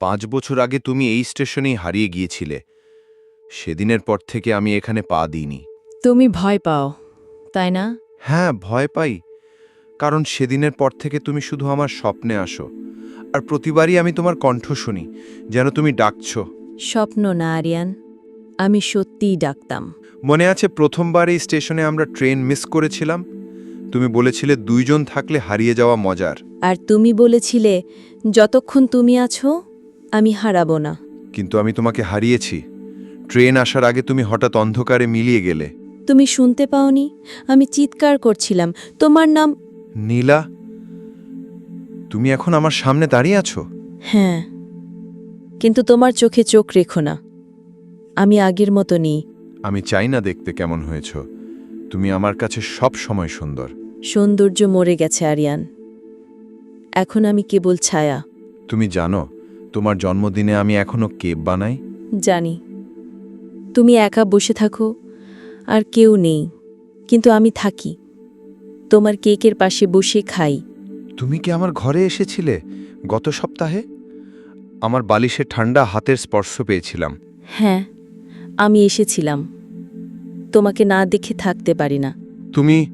পাঁচ বছর আগে তুমি এই স্টেশনেই হারিয়ে গিয়েছিলে। সেদিনের পর থেকে আমি এখানে পা দিইনি। তুমি ভয় পাও তাই না? হ্যাঁ ভয় পাই। কারণ সেদিনের পর থেকে তুমি শুধু আমার স্বপ্নে আসো। আর প্রতিবারই আমি তোমার কণ্ঠ শুনি যেন তুমি ডাকছ। স্বপ্ন না আরিয়ান। আমি সত্যিই ডাকতাম। মনে আছে প্রথমবার এই স্টেশনে আমরা ট্রেন মিস করেছিলাম? তুমি বলেছিলে দুইজন থাকলে হারিয়ে যাওয়া মজার। আর তুমি বলেছিলে যতক্ষণ তুমি আছো আমি হারাবো না। কিন্তু আমি তোমাকে হারিয়েছি। ট্রেন আসার আগে তুমি হঠাৎ অন্ধকারে মিলিয়ে গেলে। তুমি শুনতে পাওনি? আমি চিৎকার করছিলাম। তোমার নাম? নীলা তুমি এখন আমার সামনে দাঁড়িয়ে আছো? হ্যাঁ। কিন্তু তোমার চোখে চোখ রেখো না। আমি আগের মতো নেই। আমি চাই না দেখতে কেমন হয়েছ। তুমি আমার কাছে সব সময় সুন্দর। সৌন্দর্য মরে গেছে আরিয়ান। এখন আমি কেবল ছায়া। তুমি জানো তোমার জন্মদিনে আমি এখনও কেক বানাই? জানি। তুমি একা বসে থাকো আর কেউ নেই। কিন্তু আমি থাকি। তোমার কেকের পাশে বসে খাই। তুমি কি আমার ঘরে এসেছিলে গত সপ্তাহে? আমার বালিশে ঠান্ডা হাতের স্পর্শ পেয়েছিলাম। হ্যাঁ আমি এসেছিলাম। তোমাকে না দেখে থাকতে পারি না। তুমি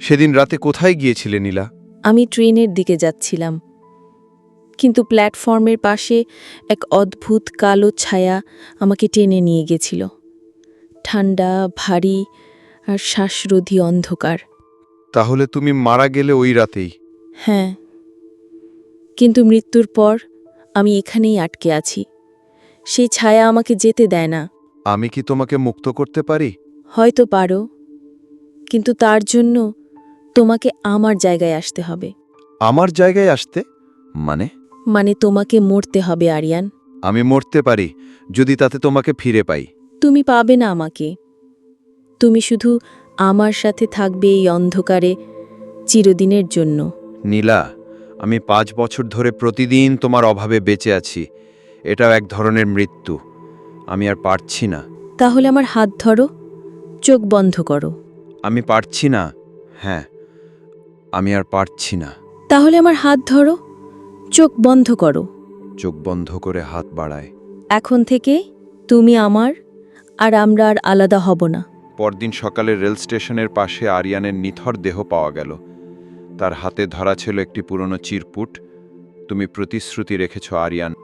সেদিন রাতে কোথায় গিয়েছিলে নীলা? আমি ট্রেনের দিকে যাচ্ছিলাম। কিন্তু প্ল্যাটফর্মের পাশে এক অদ্ভুত কালো ছায়া আমাকে টেনে নিয়ে গেছিল। ঠান্ডা ভারী আর শ্বাসরোধী অন্ধকার। তাহলে তুমি মারা গেলে ওই রাতেই? হ্যাঁ। কিন্তু মৃত্যুর পর আমি এখানেই আটকে আছি। সেই ছায়া আমাকে যেতে দেয় না। আমি কি তোমাকে মুক্ত করতে পারি? হয়তো পারো। কিন্তু তার জন্য তোমাকে আমার জায়গায় আসতে হবে। আমার জায়গায় আসতে? মানে? মানে তোমাকে মরতে হবে আরিয়ান। আমি মরতে পারি যদি তাতে তোমাকে ফিরে পাই। তুমি পাবে না আমাকে। তুমি শুধু আমার সাথে থাকবে এই অন্ধকারে চিরদিনের জন্য। নীলা আমি পাঁচ বছর ধরে প্রতিদিন তোমার অভাবে বেঁচে আছি। এটাও এক ধরনের মৃত্যু। আমি আর পারছি না। তাহলে আমার হাত ধরো চোখ বন্ধ করো। আমি পারছি না। হ্যাঁ আমি আর পারছি না। তাহলে আমার হাত ধরো। চোখ বন্ধ করো। চোখ বন্ধ করে হাত বাড়ায়। এখন থেকে তুমি আমার আর আমরা আর আলাদা হব না। পরদিন সকালে রেল স্টেশনের পাশে আরিয়ানের নিথর দেহ পাওয়া গেল। তার হাতে ধরা ছিল একটি পুরনো চিরপুট। তুমি প্রতিশ্রুতি রেখেছ আরিয়ান